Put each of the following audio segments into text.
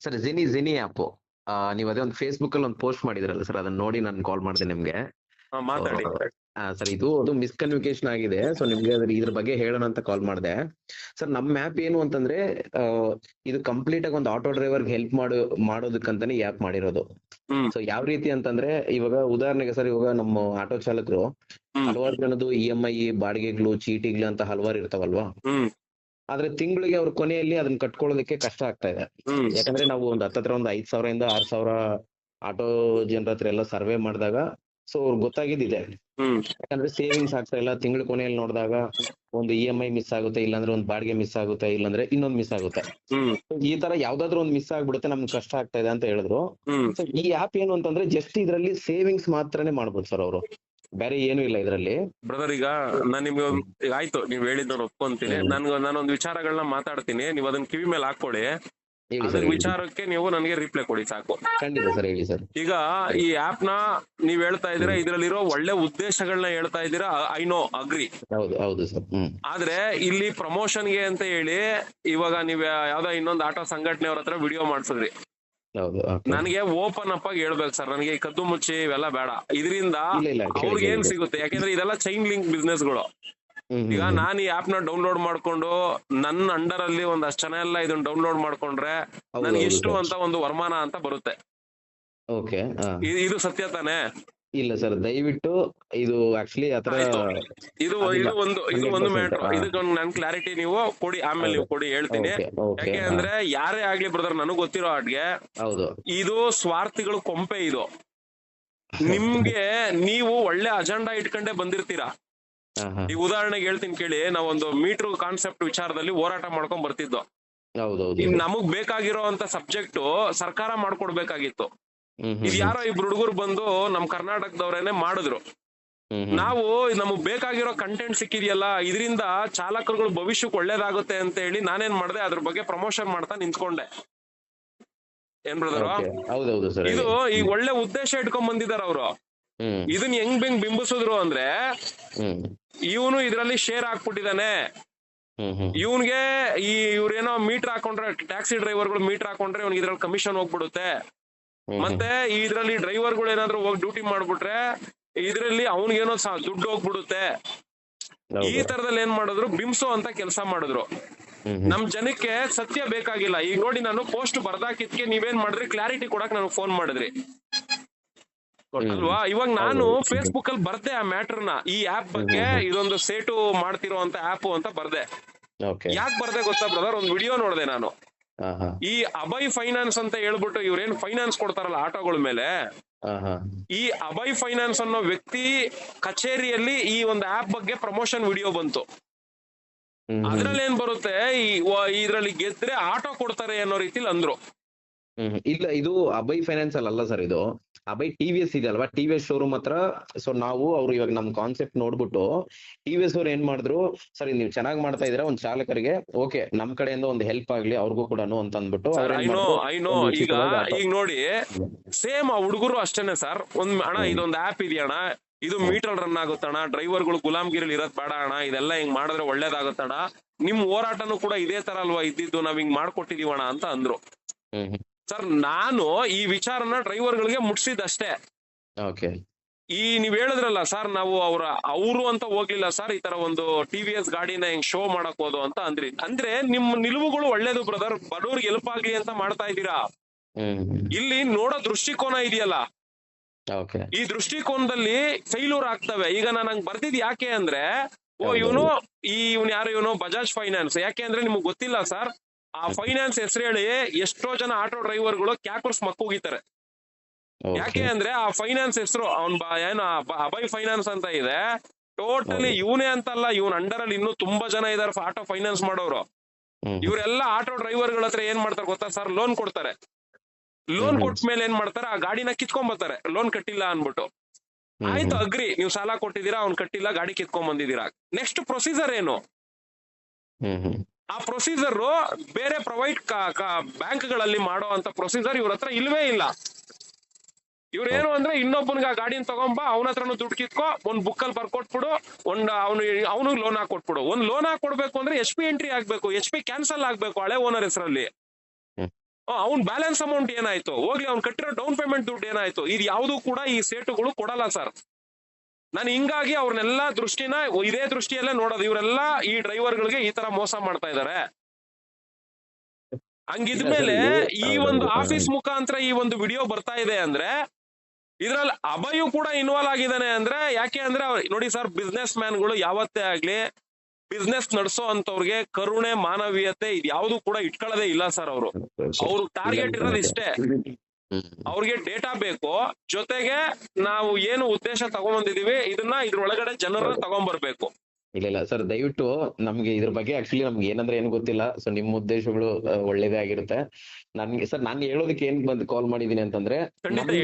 Sir ಜಿನಿ ಜಿನಿ app. ನೀವು ಅದೇ ಒಂದು ಫೇಸ್ಬುಕ್ ಅಲ್ಲಿ ಒಂದು ಪೋಸ್ಟ್ ಮಾಡಿದ್ರಲ್ಲ ಸರ್ ಅದನ್ನ ನೋಡಿ ನಾನು ಕಾಲ್ ಮಾಡಿದೆ ನಿಮ್ಗೆ. ಸರ್ ಇದು ಅದು ಮಿಸ್ಕನ್ವಿಕೇಶನ್ ಆಗಿದೆ. ಸೊ ನಿಮ್ಗೆ ಅದ್ರ ಇದ್ರ ಬಗ್ಗೆ ಹೇಳೋಣ ಅಂತ ಕಾಲ್ ಮಾಡಿದೆ. ಸರ್ ನಮ್ಮ ಆ್ಯಪ್ ಏನು ಅಂತಂದ್ರೆ ಇದು ಕಂಪ್ಲೀಟ್ ಆಗಿ ಒಂದು ಆಟೋ ಡ್ರೈವರ್ಗೆ ಹೆಲ್ಪ್ ಮಾಡೋ ಮಾಡೋದಕ್ಕಂತಾನೆ ಈ ಆ್ಯಪ್ ಮಾಡಿರೋದು. ಸೊ ಯಾವ ರೀತಿ ಅಂತಂದ್ರೆ ಇವಾಗ ಉದಾಹರಣೆಗೆ ಸರ್ ಇವಾಗ ನಮ್ಮ ಆಟೋ ಚಾಲಕರು ಹಲವಾರು ಜನದು ಇ ಎಂ ಐ ಬಾಡಿಗೆಗಳು ಚೀಟಿಗಳು ಅಂತ ಹಲವಾರು ಇರ್ತಾವಲ್ವಾ? ಆದ್ರೆ ತಿಂಗಳಿಗೆ ಅವ್ರ ಕೊನೆಯಲ್ಲಿ ಅದನ್ನ ಕಟ್ಕೊಳ್ಳೋದಕ್ಕೆ ಕಷ್ಟ ಆಗ್ತಾ ಇದೆ. ಯಾಕಂದ್ರೆ ನಾವು ಒಂದ್ ಹತ್ತತ್ರ ಒಂದ್ ಐದ್ ಸಾವಿರದಿಂದ ಆರ್ ಸಾವಿರ ಆಟೋ ಜನರ ಹತ್ರ ಎಲ್ಲ ಸರ್ವೆ ಮಾಡಿದಾಗ ಸೊ ಅವ್ರಿಗೆ ಗೊತ್ತಾಗಿದ್ದಿದೆ. ಯಾಕಂದ್ರೆ ಸೇವಿಂಗ್ಸ್ ಆಗ್ತಾ ಇಲ್ಲ ತಿಂಗಳ ಕೊನೆಯಲ್ಲಿ ನೋಡಿದಾಗ ಒಂದು ಇ ಎಂ ಐ ಮಿಸ್ ಆಗುತ್ತೆ ಇಲ್ಲಾಂದ್ರೆ ಒಂದು ಬಾಡಿಗೆ ಮಿಸ್ ಆಗುತ್ತೆ ಇಲ್ಲಾಂದ್ರೆ ಇನ್ನೊಂದ್ ಮಿಸ್ ಆಗುತ್ತೆ. ಈ ತರ ಯಾವ್ದಾದ್ರು ಒಂದ್ ಮಿಸ್ ಆಗ್ಬಿಡುತ್ತೆ ನಮ್ಗೆ ಕಷ್ಟ ಆಗ್ತಾ ಇದೆ ಅಂತ ಹೇಳಿದ್ರು. ಈ ಆಪ್ ಏನು ಅಂತಂದ್ರೆ ಜಸ್ಟ್ ಇದ್ರಲ್ಲಿ ಸೇವಿಂಗ್ಸ್ ಮಾತ್ರನೇ ಮಾಡ್ಬೋದು ಸರ್ ಅವರು. ಬೇರೆ ಏನು ಇಲ್ಲ ಇದರಲ್ಲಿ. ಬ್ರದರ್ ಈಗ ನಾನ್ ನಿಮ್ಗೆ ಒಂದ್ ಈಗ ಆಯ್ತು ನೀವ್ ಹೇಳಿದ್ ನಾನು ಒಪ್ಕೊಂತೀನಿ. ಹ್ಮ್. ನಾನೊಂದು ನಾನೊಂದ್ ವಿಚಾರಗಳನ್ನ ಮಾತಾಡ್ತೀನಿ. ನೀವ್ ಅದನ್ನ ಕಿವಿ ಮೇಲೆ ಹಾಕೊಳ್ಳಿ ಹೇಳಿ ಅದ್ರ ಸರ್ ವಿಚಾರಕ್ಕೆ ನೀವು ನನಗೆ ರಿಪ್ಲೈ ಕೊಡಿ ಸಾಕು. ಖಂಡಿತ ಸರ್ ಹೇಳಿ ಸರ್. ಈಗ ಈ ಆಪ್ನ ನೀವ್ ಹೇಳ್ತಾ ಇದೀರಾ ಇದ್ರಲ್ಲಿರೋ ಒಳ್ಳೆ ಉದ್ದೇಶಗಳನ್ನ ಹೇಳ್ತಾ ಇದ್ದೀರಾ ಐ ನೋ ಅಗ್ರಿ ಹೌದು ಹೌದು ಸರ್ ಹ್ಮ್. ಆದ್ರೆ ಇಲ್ಲಿ ಪ್ರಮೋಷನ್ಗೆ ಅಂತ ಹೇಳಿ ಇವಾಗ ನೀವ್ ಯಾವ್ದೋ ಇನ್ನೊಂದು ಆಟೋ ಸಂಘಟನೆಯವ್ರ ಹತ್ರ ವಿಡಿಯೋ ಮಾಡ್ಸಿದ್ರಿ. ಹೌದು ನನಗೆ ಓಪನ್ ಅಪ್ ಆಗಿ ಹೇಳ್ಬೇಕು ಸರ್ ನನಗೆ ಈ ಕದ್ದು ಮುಚ್ಚಿ ಇವೆಲ್ಲ ಬೇಡ. ಇದರಿಂದ ಅವ್ರಿಗೆ ಏನ್ ಸಿಗುತ್ತೆ? ಯಾಕಂದ್ರೆ ಇದೆಲ್ಲ ಚೈನ್ ಲಿಂಕ್ ಬಿಸ್ನೆಸ್ಗಳು ಈಗ ನಾನು ಈ ಆಪ್ನ ಡೌನ್ಲೋಡ್ ಮಾಡ್ಕೊಂಡು ನನ್ನ ಅಂಡರ್ ಅಲ್ಲಿ ಒಂದಷ್ಟು ಜನ ಎಲ್ಲ ಇದನ್ನ ಡೌನ್ಲೋಡ್ ಮಾಡ್ಕೊಂಡ್ರೆ ನನ್ಗೆ ಇಷ್ಟು ಅಂತ ಒಂದು ವರಮಾನ ಅಂತ ಬರುತ್ತೆ. ಇದು ಸತ್ಯ ತಾನೇ? ಇಲ್ಲ ಸರ್ ದಯವಿಟ್ಟು ಇದು ಆಕ್ಚುಲಿ ಆತರ ಆಯ್ತು. ಇದು ಇದು ಒಂದು ಇದು ಒಂದು 100% ನಾನು ಇದಕ್ಕೆ ನನ್ ಕ್ಲಾರಿಟಿ ನೀವು ಕೊಡಿ ಆಮೇಲೆ ನೀವು ಕೊಡಿ ಹೇಳ್ತೀನಿ. ಓಕೆ ಓಕೆ ಯಾಕೆ ಅಂದ್ರೆ ಯಾರೇ ಆಗ್ಲಿ ಬ್ರದರ್ ನನಗ್ ಗೊತ್ತಿರೋ ಆಟ್ಗೆ ಹೌದು. ಇದು ಸ್ವಾರ್ಥಿಗಳು ಕೊಂಪೆ ಇದು. ನಿಮ್ಗೆ ನೀವು ಒಳ್ಳೆ ಅಜೆಂಡಾ ಇಟ್ಕೊಂಡೇ ಬಂದಿರ್ತೀರಾ? ಹಾ, ಹಾ. ಈಗ ಉದಾಹರಣೆಗೆ ಹೇಳ್ತೀನಿ ಕೇಳಿ ನಾವೊಂದು ಮೀಟರ್ ಕಾನ್ಸೆಪ್ಟ್ ವಿಚಾರದಲ್ಲಿ ಹೋರಾಟ ಮಾಡ್ಕೊಂಡ್ ಬರ್ತಿದ್ದೋ. ಹೌದು ಹೌದು ಇನ್ ನಮಗ್ ಬೇಕಾಗಿರೋ ಅಂತ ಸಬ್ಜೆಕ್ಟ್ ಸರ್ಕಾರ ಮಾಡ್ಕೊಡ್ಬೇಕಾಗಿತ್ತು. ಇದು ಯಾರೋ ಇಬ್ರು ಹುಡುಗರು ಬಂದು ನಮ್ ಕರ್ನಾಟಕದವ್ರೇನೆ ಮಾಡಿದ್ರು. ನಾವು ನಮಗ್ ಬೇಕಾಗಿರೋ ಕಂಟೆಂಟ್ ಸಿಕ್ಕಿದೆಯಲ್ಲ ಇದರಿಂದ ಚಾಲಕರುಗಳು ಭವಿಷ್ಯಕ್ಕೆ ಒಳ್ಳೇದಾಗುತ್ತೆ ಅಂತ ಹೇಳಿ ನಾನೇನ್ ಮಾಡ್ದೆ ಅದ್ರ ಬಗ್ಗೆ ಪ್ರಮೋಷನ್ ಮಾಡ್ತಾ ನಿಂತ್ಕೊಂಡೆ. ಏನ್ ಬ್ರದರ್ ಇದು ಈ ಒಳ್ಳೆ ಉದ್ದೇಶ ಇಟ್ಕೊಂಡ್ ಬಂದಿದ್ದಾರೆ ಅವರು. ಇದನ್ ಹೆಂಗ್ ಬೆಂಗ್ ಬಿಂಬಿಸಿದ್ರು ಅಂದ್ರೆ ಇವನು ಇದ್ರಲ್ಲಿ ಶೇರ್ ಹಾಕ್ಬಿಟ್ಟಿದಾನೆ ಇವನ್ಗೆ ಈ ಇವ್ರೇನೋ ಮೀಟರ್ ಹಾಕೊಂಡ್ರೆ ಟ್ಯಾಕ್ಸಿ ಡ್ರೈವರ್ಗಳು ಮೀಟರ್ ಹಾಕೊಂಡ್ರೆ ಇವನ್ ಇದ್ರಲ್ಲಿ ಕಮಿಷನ್ ಹೋಗ್ಬಿಡುತ್ತೆ. ಮತ್ತೆ ಇದ್ರಲ್ಲಿ ಡ್ರೈವರ್ಗಳು ಏನಾದ್ರು ಹೋಗಿ ಡ್ಯೂಟಿ ಮಾಡ್ಬಿಟ್ರೆ ಇದ್ರಲ್ಲಿ ಅವ್ನಿಗೇನೋ ದುಡ್ಡು ಹೋಗ್ಬಿಡುತ್ತೆ. ಈ ತರದಲ್ಲಿ ಏನ್ ಮಾಡಿದ್ರು? ಬಿಮ್ಸೋ ಅಂತ ಕೆಲಸ ಮಾಡಿದ್ರು. ನಮ್ ಜನಕ್ಕೆ ಸತ್ಯ ಬೇಕಾಗಿಲ್ಲ. ಈಗ ನೋಡಿ ನಾನು ಪೋಸ್ಟ್ ಬರ್ದಾಕಿದ್ಕೆ ನೀವೇನ್ ಮಾಡಿದ್ರಿ? ಕ್ಲಾರಿಟಿ ಕೊಡಕ್ ನನಗೆ ಫೋನ್ ಮಾಡಿದ್ರಿ. ಅಲ್ವಾ? ಇವಾಗ ನಾನು ಫೇಸ್ಬುಕ್ ಅಲ್ಲಿ ಬರ್ದೆ ಆ ಮ್ಯಾಟರ್ನ ಈ ಆಪ್ ಬಗ್ಗೆ ಇದೊಂದು ಸೇಟು ಮಾಡ್ತಿರೋ ಅಂತ ಆಪ್ ಅಂತ ಬರ್ದೆ. ಯಾಕೆ ಬರ್ದೆ ಗೊತ್ತಾ ಬ್ರದರ್? ಒಂದು ವಿಡಿಯೋ ನೋಡ್ದೆ ನಾನು. ಈ ಅಬೈ ಫೈನಾನ್ಸ್ ಅಂತ ಹೇಳ್ಬಿಟ್ಟು ಇವ್ರೇನ್ ಫೈನಾನ್ಸ್ ಕೊಡ್ತಾರಲ್ಲ ಆಟೋಗಳ ಮೇಲೆ. ಈ ಅಭಯ್ ಫೈನಾನ್ಸ್ ಅನ್ನೋ ವ್ಯಕ್ತಿ ಕಚೇರಿಯಲ್ಲಿ ಈ ಒಂದು ಆಪ್ ಬಗ್ಗೆ ಪ್ರಮೋಷನ್ ವಿಡಿಯೋ ಬಂತು. ಅದ್ರಲ್ಲಿ ಏನ್ ಬರುತ್ತೆ ಈ ಇದ್ರಲ್ಲಿ ಗೆದ್ರೆ ಆಟೋ ಕೊಡ್ತಾರೆ ಅನ್ನೋ ರೀತಿಲಿ ಅಂದ್ರು ಹ್ಮ್. ಇಲ್ಲ ಇದು ಅಭಯ್ ಫೈನಾನ್ಸ್ ಅಲ್ಲಿ ಅಲ್ಲ ಸರ್ ಇದು. ಅಭಯ್ ಟಿ ವಿ ಎಸ್ ಇದೆ ಅಲ್ವಾ? ಟಿ ವಿ ಎಸ್ ಶೋರೂಮ್ ಹತ್ರ. ಸೊ ನಾವು ಅವ್ರು ಇವಾಗ ನಮ್ ಕಾನ್ಸೆಪ್ಟ್ ನೋಡ್ಬಿಟ್ಟು ಟಿ ವಿ ಎಸ್ ಅವ್ರು ಏನ್ ಮಾಡಿದ್ರು? ಸರಿ ನೀವು ಚೆನ್ನಾಗಿ ಮಾಡ್ತಾ ಇದ್ರೆ ಒಂದ್ ಚಾಲಕರಿಗೆ ಓಕೆ ನಮ್ ಕಡೆಯಿಂದ ಒಂದು ಹೆಲ್ಪ್ ಆಗ್ಲಿ ಅವ್ರಿಗೂ ಕೂಡ ಅಂತ ಅಂದ್ಬಿಟ್ಟು ಈಗ ಈಗ ನೋಡಿ ಸೇಮ್ ಆ ಹುಡುಗರು ಅಷ್ಟೇನೆ ಸರ್ ಒಂದ್ ಅಣ್ಣ ಇದೊಂದ್ ಆಪ್ ಇದೆಯಣ್ಣ. ಇದು ಮೀಟರ್ ರನ್ ಆಗುತ್ತಣ್ಣ. ಡ್ರೈವರ್ಗಳು ಗುಲಾಮ್ಗಿರಿಲಿ ಇರೋದ್ ಬೇಡ ಅಣ್ಣ. ಇದೆಲ್ಲ ಹಿಂಗ್ ಮಾಡಿದ್ರೆ ಒಳ್ಳೇದಾಗುತ್ತಣ್ಣ. ನಿಮ್ ಹೋರಾಟನೂ ಕೂಡ ಇದೇ ತರ ಅಲ್ವಾ ಇದ್ದಿದ್ದು? ನಾವ್ ಹಿಂಗ್ ಮಾಡ್ಕೊಟ್ಟಿದೀವಣ್ಣ ಅಂತ ಅಂದ್ರು. ಸರ್ ನಾನು ಈ ವಿಚಾರನ ಡ್ರೈವರ್ಗಳಿಗೆ ಮುಟ್ಸಿದಷ್ಟೇ ಓಕೆ ಈ ನೀವ್ ಹೇಳಿದ್ರಲ್ಲ ಸರ್ ನಾವು ಅವ್ರ ಅವರು ಅಂತ ಹೋಗ್ಲಿಲ್ಲ ಸರ್ ಈ ತರ ಒಂದು ಟಿ ವಿ ಎಸ್ ಗಾಡಿನ ಹಿಂಗ್ ಶೋ ಮಾಡಕ್ ಹೋದು ಅಂತ ಅಂದ್ರಿ. ಅಂದ್ರೆ ನಿಮ್ ನಿಲುವುಗಳು ಒಳ್ಳೇದು ಬ್ರದರ್ ಬಡವ್ರಿಗೆ ಹೆಲ್ಪ್ ಆಗ್ಲಿ ಅಂತ ಮಾಡ್ತಾ ಇದ್ದೀರಾ? ಇಲ್ಲಿ ನೋಡೋ ದೃಷ್ಟಿಕೋನ ಇದೆಯಲ್ಲ. ಈ ದೃಷ್ಟಿಕೋನದಲ್ಲಿ ಫೈಲೂರ್ ಆಗ್ತವೆ. ಈಗ ನಾನು ಹಂಗ್ ಬರ್ತಿದ್ ಯಾಕೆ ಅಂದ್ರೆ ಓ. ಇವನು ಈ ಇವ್ನು ಯಾರು ಇವನು ಬಜಾಜ್ ಫೈನಾನ್ಸ್ ಯಾಕೆ ಅಂದ್ರೆ ನಿಮ್ಗೆ ಗೊತ್ತಿಲ್ಲ ಸರ್ ಆ ಫೈನಾನ್ಸ್ ಹೆಸರು ಹೇಳಿ ಎಷ್ಟೋ ಜನ ಆಟೋ ಡ್ರೈವರ್ಗಳು ಕ್ಯಾಕರ್ಸ್ ಮಕ್ಕೋಗಿತಾರೆ. ಯಾಕೆ ಅಂದ್ರೆ ಆ ಫೈನಾನ್ಸ್ ಹೆಸರು ಅವ್ನ್ ಏನು ಅಬೈ ಅಭಯ್ ಫೈನಾನ್ಸ್ ಅಂತ ಇದೆ. ಟೋಟಲಿ ಇವನೇ ಅಂತಲ್ಲ ಇವನ್ ಅಂಡರ್ ಅಲ್ಲಿ ಇನ್ನೂ ತುಂಬಾ ಜನ ಇದಾರೆ ಆಟೋ ಫೈನಾನ್ಸ್ ಮಾಡೋರು. ಇವರೆಲ್ಲ ಆಟೋ ಡ್ರೈವರ್ಗಳ ಹತ್ರ ಏನ್ ಮಾಡ್ತಾರೆ ಗೊತ್ತಾ ಸರ್? ಲೋನ್ ಕೊಡ್ತಾರೆ. ಲೋನ್ ಕೊಟ್ಮೇಲೆ ಕೊಟ್ಟ ಮೇಲೆ ಏನ್ ಮಾಡ್ತಾರೆ? ಆ ಗಾಡಿನ ಕಿತ್ಕೊಂಡ್ ಬರ್ತಾರೆ ಲೋನ್ ಕಟ್ಟಿಲ್ಲ ಅನ್ಬಿಟ್ಟು ಆಯ್ತು ಅಗ್ರಿ. ನೀವು ಸಾಲ ಕೊಟ್ಟಿದ್ದೀರಾ ಅವ್ನ್ ಕಟ್ಟಿಲ್ಲ ಗಾಡಿ ಕಿತ್ಕೊಂಡ್ ಬಂದಿದ್ದೀರಾ ನೆಕ್ಸ್ಟ್ ಪ್ರೊಸೀಜರ್ ಏನು ಆ ಪ್ರೊಸೀಜರ್ ಬೇರೆ ಪ್ರೊವೈಡ್ ಬ್ಯಾಂಕ್ಗಳಲ್ಲಿ ಮಾಡೋ ಅಂತ ಪ್ರೊಸೀಜರ್ ಇವ್ರ ಹತ್ರ ಇಲ್ವೇ ಇಲ್ಲ. ಇವ್ರೇನು ಅಂದ್ರೆ ಇನ್ನೊಬ್ಬನ್ಗೆ ಆ ಗಾಡಿನ ತಗೊಂಬ ಅವನ ಹತ್ರನು ದುಡ್ಡು ಕಿತ್ಕೋ ಒಂದ್ ಬುಕ್ ಅಲ್ಲಿ ಬರ್ಕೊಟ್ಬಿಡು ಒಂದ್ ಅವನು ಅವನಿಗೆ ಲೋನ್ ಹಾಕೊಟ್ಬಿಡು. ಒಂದ್ ಲೋನ್ ಹಾಕೊಡ್ಬೇಕು ಅಂದ್ರೆ ಎಚ್ ಪಿ ಎಂಟ್ರಿ ಆಗ್ಬೇಕು ಎಚ್ ಪಿ ಕ್ಯಾನ್ಸಲ್ ಆಗ್ಬೇಕು ಹಳೆ ಓನರ್ ಹೆಸರಲ್ಲಿ. ಅವ್ನ್ ಬ್ಯಾಲೆನ್ಸ್ ಅಮೌಂಟ್ ಏನಾಯ್ತು? ಹೋಗ್ಲಿ ಅವ್ನ್ ಕಟ್ಟಿರೋ ಡೌನ್ ಪೇಮೆಂಟ್ ದುಡ್ಡು ಏನಾಯ್ತು? ಇದು ಯಾವುದು ಕೂಡ ಈ ಸೇಟುಗಳು ಕೊಡಲ್ಲ ಸರ್. ನಾನು ಹಿಂಗಾಗಿ ಅವ್ರನ್ನೆಲ್ಲ ದೃಷ್ಟಿನ ಇದೇ ದೃಷ್ಟಿಯಲ್ಲೇ ನೋಡೋದು. ಇವರೆಲ್ಲ ಈ ಡ್ರೈವರ್ಗಳಿಗೆ ಈ ತರ ಮೋಸ ಮಾಡ್ತಾ ಇದಾರೆ ಹಂಗಿದ್ಮೇಲೆ ಈ ಒಂದು ಆಫೀಸ್ ಮುಖಾಂತರ ಈ ಒಂದು ವಿಡಿಯೋ ಬರ್ತಾ ಇದೆ ಅಂದ್ರೆ ಇದ್ರಲ್ಲಿ ಅಭಯು ಕೂಡ ಇನ್ವಾಲ್ವ್ ಆಗಿದ್ದಾನೆ ಅಂದ್ರೆ ಯಾಕೆ ಅಂದ್ರೆ ನೋಡಿ ಸರ್ ಬಿಸ್ನೆಸ್ ಮ್ಯಾನ್ಗಳು ಯಾವತ್ತೇ ಆಗ್ಲಿ ಬಿಸ್ನೆಸ್ ನಡೆಸೋ ಅಂತವ್ರಿಗೆ ಕರುಣೆ ಮಾನವೀಯತೆ ಇದು ಯಾವ್ದು ಕೂಡ ಇಟ್ಕೊಳ್ಳೋದೇ ಇಲ್ಲ ಸರ್ ಅವರು. ಅವ್ರ ಟಾರ್ಗೆಟ್ ಇರೋದು ಇಷ್ಟೇ. ಅವ್ರಿಗೆ ಡೇಟಾ ಬೇಕು. ಜೊತೆಗೆ ನಾವು ಏನು ಉದ್ದೇಶ ತಗೊಂಬಂದಿದೀವಿ ಇದನ್ನ ಇದ್ರೊಳಗಡೆ ಜನರನ್ನ ತಗೊಂಡ್ಬರ್ಬೇಕು ಇಲ್ಲ ಇಲ್ಲ. ಸರ್ ದಯವಿಟ್ಟು ನಮ್ಗೆ ಇದ್ರ ಬಗ್ಗೆ ಆಕ್ಚುಲಿ ನಮ್ಗೆ ಏನಂದ್ರೆ ಏನು ಗೊತ್ತಿಲ್ಲ. ಸೊ ನಿಮ್ಮ ಉದ್ದೇಶಗಳು ಒಳ್ಳೇದೇ ಆಗಿರುತ್ತೆ. ನನ್ಗೆ ಸರ್ ನಾನು ಹೇಳೋದಕ್ಕೆ ಏನ್ ಬಂದ್ ಕಾಲ್ ಮಾಡಿದೀನಿ ಅಂತಂದ್ರೆ ನಮ್ದು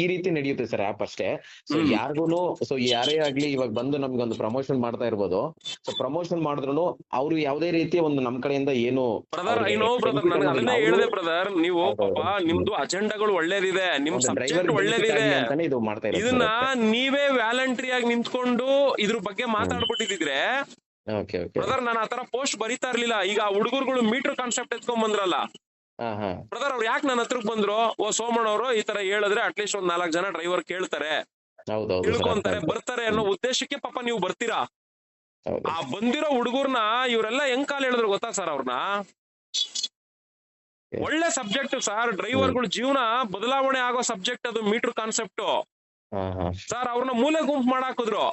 ಈ ರೀತಿ ನಡೆಯುತ್ತೆ ಸರ್ ಆಪ್ ಅಷ್ಟೇ. ಸೊ ಯಾರಿಗೂ ಯಾರಿಗೂನು ಸೊ ಯಾರೇ ಆಗ್ಲಿ ಇವಾಗ ಬಂದು ನಮ್ಗೆ ಒಂದು ಪ್ರಮೋಷನ್ ಮಾಡ್ತಾ ಇರ್ಬೋದು. ಸೊ ಪ್ರಮೋಷನ್ ಮಾಡಿದ್ರು ಅವ್ರು ಯಾವ್ದೇ ರೀತಿ ಒಂದು ನಮ್ ಕಡೆಯಿಂದ ಏನು brother I know brother benefit ನಾನು ಅನ್ನೋದಿಲ್ಲ. ಅದನ್ನೇ ಹೇಳಿದೆ ಬ್ರದರ್ ನೀವು ಪಾಪ. ನಿಮ್ದು ಅಜೆಂಡಾಗಳು ಒಳ್ಳೇದಿದೆ. ನಿಮ್ ಸಬ್ಜೆಕ್ಟ್ ಒಳ್ಳೇದಿದೆ. ಇದು ಮಾಡ್ತಾ ಇದನ್ನ ನೀವೇ ವ್ಯಾಲಂಟ್ರಿ ಆಗಿ ನಿಂತ್ಕೊಂಡು ಇದ್ರ ಬಗ್ಗೆ ಮಾತಾಡ್ಬಿಟ್ಟಿದ್ರೆ ಓಕೆ ಬ್ರದರ್ ನಾನು ಆತರ ಪೋಸ್ಟ್ ಬರಿತಾ ಇರ್ಲಿಲ್ಲ. ಈಗ ಹುಡುಗರುಗಳು ಮೀಟರ್ ಕಾನ್ಸೆಪ್ಟ್ ಎತ್ಕೊಂಡ್ ಬಂದ್ರಲ್ಲ? ಬ್ರದರ್ ಅವ್ರು ಯಾಕೆ ನನ್ನ ಹತ್ರಕ್ ಬಂದ್ರು? ಓ ಸೋಮಣ್ಣ ಅವರು ಈ ತರ ಹೇಳಿದ್ರೆ ಅಟ್ಲೀಸ್ಟ್ ಒಂದ್ ನಾಲ್ಕು ಜನ ಡ್ರೈವರ್ ಕೇಳ್ತಾರೆ. ತಿಳ್ಕೊಂತಾರೆ ಬರ್ತಾರೆ ಅನ್ನೋ ಉದ್ದೇಶಕ್ಕೆ ಪಾಪ ನೀವು ಬರ್ತೀರಾ? ಆ ಬಂದಿರೋ ಹುಡುಗರ್ನ ಇವರೆಲ್ಲ ಹೆಂಗ್ ಕಾಲ್ ಹೇಳಿದ್ರು ಗೊತ್ತಾ ಸರ್ ಅವ್ರನ್ನ? ಒಳ್ಳೆ ಸಬ್ಜೆಕ್ಟ್ ಸರ್ ಡ್ರೈವರ್ಗಳ ಜೀವನ ಬದಲಾವಣೆ ಆಗೋ ಸಬ್ಜೆಕ್ಟ್ ಅದು ಮೀಟರ್ ಕಾನ್ಸೆಪ್ಟ್ ಸರ್ ಅವ್ರನ್ನ ಮೂಲೆ ಗುಂಪು ಮಾಡಾಕಿದ್ರು.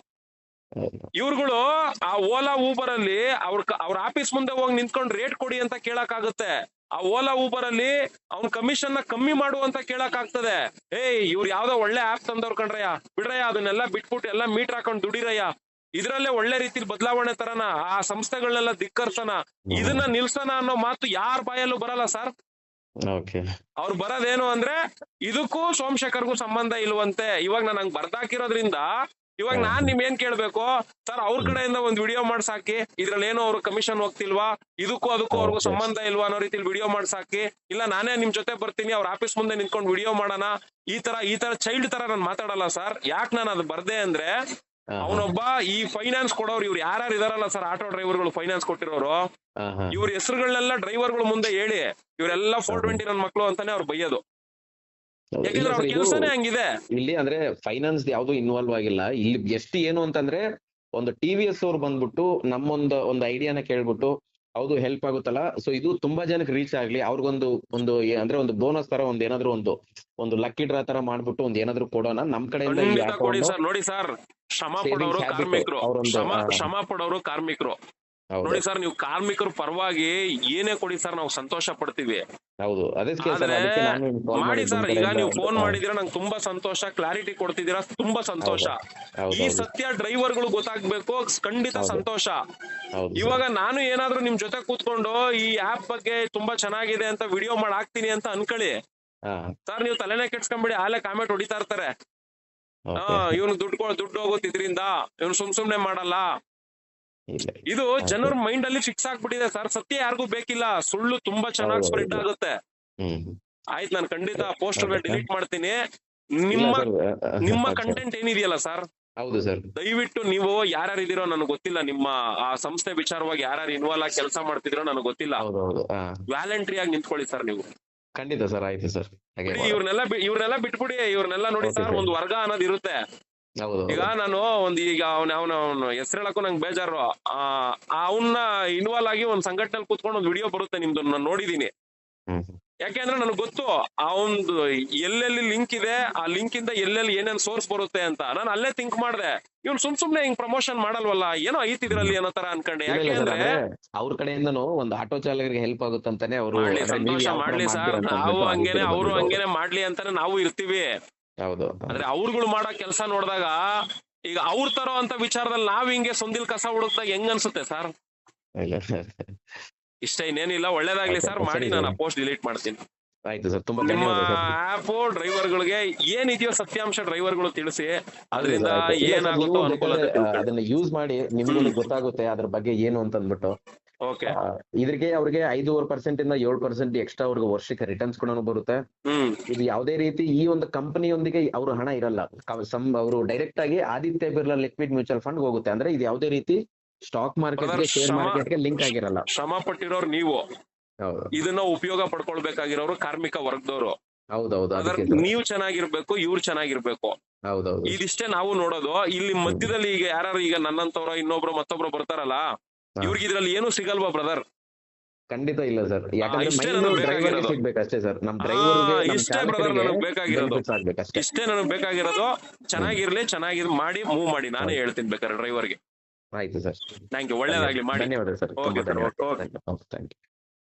ಇವ್ರುಗಳು ಆ ಓಲಾ ಊಬರ್ ಅಲ್ಲಿ ಅವ್ರ ಅವ್ರ ಆಫೀಸ್ ಮುಂದೆ ಹೋಗಿ ನಿಂತ್ಕೊಂಡು ರೇಟ್ ಕೊಡಿ ಅಂತ ಕೇಳಕ್ ಆಗುತ್ತೆ ಆ ಓಲಾ ಊಬರ್ ಅಲ್ಲಿ ಅವ್ನ ಕಮಿಷನ್ನ ಕಮ್ಮಿ ಮಾಡು ಅಂತ ಕೇಳಕ್ ಆಗ್ತದೆ ಏಯ್ ಇವ್ರು ಯಾವ್ದೋ ಒಳ್ಳೆ ಆಪ್ ತಂದವ್ರ ಕಣ್ರಯ್ಯ. ಬಿಡ್ರಯ್ಯ ಅದನ್ನೆಲ್ಲ ಬಿಟ್ಬಿಟ್ಟು ಎಲ್ಲ ಮೀಟರ್ ಹಾಕೊಂಡ್ ದುಡಿರಯ್ಯ. ಇದ್ರಲ್ಲೇ ಒಳ್ಳೆ ರೀತಿಲಿ ಬದಲಾವಣೆ ತರನ ಆ ಸಂಸ್ಥೆಗಳನ್ನೆಲ್ಲ ಧಿಕ್ಕರ್ಸನ ಇದನ್ನ ನಿಲ್ಸನ ಅನ್ನೋ ಮಾತು ಯಾರ ಬಾಯಲ್ಲೂ ಬರಲ್ಲ ಸರ್. ಓಕೆ. ಅವ್ರು ಬರೋದೇನು ಅಂದ್ರೆ ಇದಕ್ಕೂ ಸೋಮಶೇಖರ್ಗೂ ಸಂಬಂಧ ಇಲ್ವಂತೆ. ಇವಾಗ ನಾನು ಹಂಗ್ ಬರ್ದಾಕಿರೋದ್ರಿಂದ ಇವಾಗ ನಾನ್ ನಿಮ್ ಏನ್ ಕೇಳ್ಬೇಕು? ಸರ್ ಅವ್ರ ಕಡೆಯಿಂದ ಒಂದ್ ವಿಡಿಯೋ ಮಾಡ್ಸಾಕಿ ಇದ್ರಲ್ಲಿ ಏನೋ ಅವ್ರ ಕಮಿಷನ್ ಹೋಗ್ತಿಲ್ವಾ ಇದಕ್ಕೂ ಅದಕ್ಕೂ ಅವ್ರಿಗೂ ಸಂಬಂಧ ಇಲ್ವಾ ಅನ್ನೋ ರೀತಿಲಿ ವಿಡಿಯೋ ಮಾಡ್ಸಾಕಿ ಇಲ್ಲ ನಾನೇ ನಿಮ್ ಜೊತೆ ಬರ್ತೀನಿ ಅವ್ರ ಆಫೀಸ್ ಮುಂದೆ ನಿಂತ್ಕೊಂಡು ವಿಡಿಯೋ ಮಾಡೋಣ ಈ ತರ ಈ ತರ ಚೈಲ್ಡ್ ತರ ನಾನು ಮಾತಾಡಲ್ಲ ಸರ್ ಯಾಕೆ ನಾನು ಅದು ಬರ್ದೆ ಅಂದ್ರೆ ಅವನೊಬ್ಬ ಈ ಫೈನಾನ್ಸ್ ಕೊಡೋರು ಇವ್ರು ಯಾರು ಇದಾರಲ್ಲ ಸರ್ ಆಟೋ ಡ್ರೈವರ್ಗಳು ಫೈನಾನ್ಸ್ ಕೊಟ್ಟಿರೋರು ಇವ್ರ ಹೆಸರುಗಳನ್ನೆಲ್ಲ ಡ್ರೈವರ್ಗಳು ಮುಂದೆ ಹೇಳಿ ಇವರೆಲ್ಲ ಫೋರ್ ಟ್ವೆಂಟಿ ನನ್ ಮಕ್ಳು ಅಂತಾನೆ ಅವ್ರು ಬೈಯೋದು. ಯಾಕಂದ್ರೆ ಇಲ್ಲ ಅವ್ರ sir, ಕೆಲಸನೇ ಹಂಗಿದೆ. ಇಲ್ಲಿ ಅಂದ್ರೆ ಫೈನಾನ್ಸ್ ಯಾವ್ದು ಇನ್ವಾಲ್ವ್ ಆಗಿಲ್ಲ. ಇಲ್ಲಿ ಎಷ್ಟು ಏನು ಅಂತಂದ್ರೆ ಒಂದು ಟಿ ವಿ ಎಸ್ ಅವ್ರು ಬಂದ್ಬಿಟ್ಟು ನಮ್ಮೊಂದು ಒಂದು ಐಡಿಯಾನ ಕೇಳ್ಬಿಟ್ಟು ಹೌದು ಹೆಲ್ಪ್ ಆಗುತ್ತಲ್ಲ. ಸೊ ಇದು ತುಂಬಾ ಜನಕ್ಕೆ ರೀಚ್ ಆಗ್ಲಿ. ಅವ್ರಿಗೊಂದು ಒಂದು ಅಂದ್ರೆ ಒಂದು ಬೋನಸ್ ತರ ಒಂದ್ ಏನಾದ್ರು ಒಂದು ಒಂದು ಲಕ್ಕಿ ಡ್ರಾ ತರ ಮಾಡ್ಬಿಟ್ಟು ಒಂದ್ ಏನಾದ್ರು ಕೊಡೋಣ. ನಮ್ ಕಡೆಯಿಂದ ನೋಡಿ ಸರ್ ಶ್ರಮ ಪಡೋರು ಕಾರ್ಮಿಕರು. ಶ್ರಮ ಪಡೋರು ಕಾರ್ಮಿಕರು. ನೋಡಿ ಸರ್ ನೀವು ಕಾರ್ಮಿಕರ ಪರವಾಗಿ ಏನೇ ಕೊಡಿ ಸರ್ ನಾವು ಸಂತೋಷ ಪಡ್ತೀವಿ. ಹೌದು. ಮಾಡಿ ಸರ್ ಈಗ ನೀವು ಫೋನ್ ಮಾಡಿದಿರಾ ನಂಗೆ ತುಂಬಾ ಸಂತೋಷ ಕ್ಲಾರಿಟಿ ಕೊಡ್ತಿದ್ದೀರಾ ತುಂಬಾ ಸಂತೋಷ. ಈ ಸತ್ಯ ಡ್ರೈವರ್ಗಳು ಗೊತ್ತಾಗ್ಬೇಕು ಖಂಡಿತ ಸಂತೋಷ. ಇವಾಗ ನಾನು ಏನಾದ್ರೂ ನಿಮ್ ಜೊತೆ ಕೂತ್ಕೊಂಡು ಈ ಆಪ್ ಬಗ್ಗೆ ತುಂಬಾ ಚೆನ್ನಾಗಿದೆ ಅಂತ ವಿಡಿಯೋ ಮಾಡಿ ಹಾಕ್ತೀನಿ ಅಂತ ಅನ್ಕೊಳ್ಳಿ. ಸರ್ ನೀವು ತಲೆನೇ ಕೆಡ್ಸ್ಕೊಂಬಿಡಿ ಆಲೆ ಕಾಮೆಂಟ್ ಹೊಡಿತಾ ಇರ್ತಾರೆ. ಹಾ ಇವ್ನು ದುಡ್ಡು ದುಡ್ಡು ಹೋಗುತ್ತೆ ಇದ್ರಿಂದ ಇವನು ಸುಮ್ ಸುಮ್ನೆ ಮಾಡಲ್ಲ. ಇದು ಜನರ ಮೈಂಡ್ ಅಲ್ಲಿ ಫಿಕ್ಸ್ ಆಗ್ಬಿಟ್ಟಿದೆ ಸರ್. ಸತ್ಯ ಯಾರಿಗೂ ಬೇಕಿಲ್ಲ. ಸುಳ್ಳು ತುಂಬಾ ಚೆನ್ನಾಗಿ ಸ್ಪ್ರೆಡ್ ಆಗುತ್ತೆ. ಆಯ್ತು ನಾನು ಖಂಡಿತ ಪೋಸ್ಟರ್? ಡಿಲೀಟ್ ಮಾಡ್ತೀನಿ. ನಿಮ್ಮ ನಿಮ್ಮ ಕಂಟೆಂಟ್ ಏನಿದೆಯಲ್ಲ ಸರ್? ಹೌದು ಸರ್. ದಯವಿಟ್ಟು ನೀವು ಯಾರ್ಯಾರು ಇದೀರೋ ನನಗೆ ಗೊತ್ತಿಲ್ಲ. ನಿಮ್ಮ ಆ ಸಂಸ್ಥೆ ವಿಚಾರವಾಗಿ ಯಾರ್ಯಾರು ಇನ್ವಾಲ್ವ್ ಆಗಿ ಕೆಲಸ ಮಾಡ್ತಿದ್ರೋ ನನಗೆ ಗೊತ್ತಿಲ್ಲ. ವ್ಯಾಲೆಂಟ್ರಿ ಆಗಿ ನಿಂತ್ಕೊಳ್ಳಿ ಸರ್ ನೀವು. ಖಂಡಿತ ಸರ್ ಆಯ್ತು ಸರ್. ಇವ್ರನ್ನೆಲ್ಲ ಇವ್ರನ್ನೆಲ್ಲ ಬಿಟ್ಬಿಡಿ. ಇವ್ರನ್ನೆಲ್ಲ ನೋಡಿ ಸರ್ ಒಂದು ವರ್ಗ ಅನ್ನೋದು ಇರುತ್ತೆ. ಹೌದು ಈಗ ನಾನು ಒಂದ್ ಈಗ ಅವನ ಅವನ ಅವನು ಹೆಸರು ಹೇಳಕ್ಕೂ ನಂಗೆ ಬೇಜಾರು. ಆ ಅವನ್ನ ಇನ್ವಾಲ್ವ್ ಆಗಿ ಒಂದ್ ಸಂಘಟನೆ ಕೂತ್ಕೊಂಡು ಒಂದ್ ವಿಡಿಯೋ ಬರುತ್ತೆ ನಿಮ್ದು ನಾನು ನೋಡಿದೀನಿ. ಯಾಕೆಂದ್ರೆ ನನಗೆ ಗೊತ್ತು ಆ ಒಂದು ಎಲ್ಲೆಲ್ಲಿ ಲಿಂಕ್ ಇದೆ ಆ ಲಿಂಕ್ ಇಂದ ಎಲ್ಲೆಲ್ಲಿ ಏನೇನ್ ಸೋರ್ಸ್ ಬರುತ್ತೆ ಅಂತ. ನಾನು ಅಲ್ಲೇ ಥಿಂಕ್ ಮಾಡಿದೆ. ಇವ್ನು ಸುಮ್ ಸುಮ್ನೆ ಹಿಂಗ್ ಪ್ರಮೋಷನ್ ಮಾಡಲ್ವಲ್ಲ ಏನೋ ಐತಿದ್ರಲ್ಲಿ ಅನ್ನೋ ತರ ಅನ್ಕೊಂಡೆ. ಯಾಕೆಂದ್ರೆ ಅವ್ರ ಕಡೆಯಿಂದನು ಒಂದು ಆಟೋ ಚಾಲಕರಿಗೆ ಹೆಲ್ಪ್ ಆಗುತ್ತಂತಾನೆ ಅವರು ಅವ್ರು ಸಂತೋಷ ಮಾಡ್ಲಿ ಸರ್. ನಾವು ಹಂಗೇನೆ ಅವರು ಹಂಗೇನೆ ಮಾಡ್ಲಿ ಅಂತಾನೆ ನಾವು ಇರ್ತೀವಿ. ಹೌದು. ಅಂದ್ರೆ ಅವ್ರುಗಳು ಮಾಡೋ ಕೆಲಸ ನೋಡಿದಾಗ ಈಗ ಅವ್ರ ತರೋ ಅಂತ ವಿಚಾರದಲ್ಲಿ ನಾವ್ ಹಿಂಗೆ ಸೊಂದಿಲ್ ಕಸ ಹುಡುಕ್ದಾಗ ಹೆಂಗ್ ಅನ್ಸುತ್ತೆ ಸರ್? ಇಷ್ಟ ಇನ್ನೇನಿಲ್ಲ ಒಳ್ಳೇದಾಗ್ಲಿ ಸರ್. ಮಾಡಿ. ನಾನು ಪೋಸ್ಟ್ ಡಿಲೀಟ್ ಮಾಡ್ತೀನಿ. ಆಯ್ತು ಸರ್ ತುಂಬಾ ಆಪ್ ಡ್ರೈವರ್ಗಳಿಗೆ ಏನಿದೆಯೋ ಸತ್ಯಾಂಶ ಡ್ರೈವರ್ಗಳು ತಿಳಿಸಿ ಅದರಿಂದ ಏನಾಗುತ್ತೋ ಅನುಕೂಲ ಅದನ್ನ ಯೂಸ್ ಮಾಡಿ ನಿಮ್ಗೆ ಗೊತ್ತಾಗುತ್ತೆ ಅದ್ರ ಬಗ್ಗೆ ಏನು ಅಂತ ಅಂದ್ಬಿಟ್ಟು ಓಕೆ ಇದ್ರಿಗೆ ಅವ್ರಿಗೆ ಐದೂವರೆ ಪರ್ಸೆಂಟ್ ಇಂದ ಏಳು ಪರ್ಸೆಂಟ್ ಎಕ್ಸ್ಟ್ರಾ ಅವ್ರಿಗೆ ವರ್ಷಕ್ಕೆ ರಿಟರ್ನ್ಸ್ ಕೂಡ ಬರುತ್ತೆ. ಇದು ಯಾವುದೇ ರೀತಿ ಈ ಒಂದು ಕಂಪನಿಯೊಂದಿಗೆ ಅವ್ರ ಹಣ ಇರಲ್ಲ. ಅವರು ಡೈರೆಕ್ಟ್ ಆಗಿ Aditya Birla liquid mutual fund ಹೋಗುತ್ತೆ. ಅಂದ್ರೆ ಇದು ಯಾವುದೇ ರೀತಿ ಸ್ಟಾಕ್ ಮಾರ್ಕೆಟ್ ಶೇರ್ ಮಾರ್ಕೆಟ್ಗೆ ಲಿಂಕ್ ಆಗಿರಲ್ಲ. ಶ್ರಮ ಪಟ್ಟಿರೋರು ನೀವು. ಇದನ್ನ ಉಪಯೋಗ ಪಡ್ಕೊಳ್ಬೇಕಾಗಿರೋರು ಕಾರ್ಮಿಕ ವರ್ಗದವರು. ನೀವು ಚೆನ್ನಾಗಿರ್ಬೇಕು ಇವ್ರು ಚೆನ್ನಾಗಿರ್ಬೇಕು. ಇದಿಷ್ಟೇ ನಾವು ನೋಡೋದು ಇಲ್ಲಿ ಮಧ್ಯದಲ್ಲಿ ಈಗ ಯಾರು ಈಗ ನನ್ನಂತವ್ರ ಇನ್ನೊಬ್ರು ಮತ್ತೊಬ್ರು ಬರ್ತಾರಲ್ಲ ಇವ್ರಿಗೆ ಇದ್ರಲ್ಲಿ ಏನು ಸಿಗಲ್ವಾ ಬ್ರದರ್ ಖಂಡಿತ ಇಲ್ಲ ಸರ್ ಇಷ್ಟೇ ಬ್ರದರ್ ನನಗೆ ಬೇಕಾಗಿರೋದು. ಸರ್ ನಮ್ ಡ್ರೈವರ್ಗೆ ಇಷ್ಟೇ brother ನನಗೆ ಬೇಕಾಗಿರೋದು. ಇಷ್ಟೇ ನನಗೆ ಬೇಕಾಗಿರೋದು ಚೆನ್ನಾಗಿರ್ಲಿ ಚೆನ್ನಾಗಿ ಮಾಡಿ ಮೂವ್ ಮಾಡಿ. ನಾನೇ ಹೇಳ್ತೀನಿ ಬೇಕಾದ್ರೆ ಡ್ರೈವರ್ಗೆ ಆಯ್ತು ಸರ್ ಥ್ಯಾಂಕ್ ಯು ಒಳ್ಳೇದಾಗ್ಲಿ ಮಾಡಿ. ಧನ್ಯವಾದ ಸರ್ ಓಕೆ. Thank you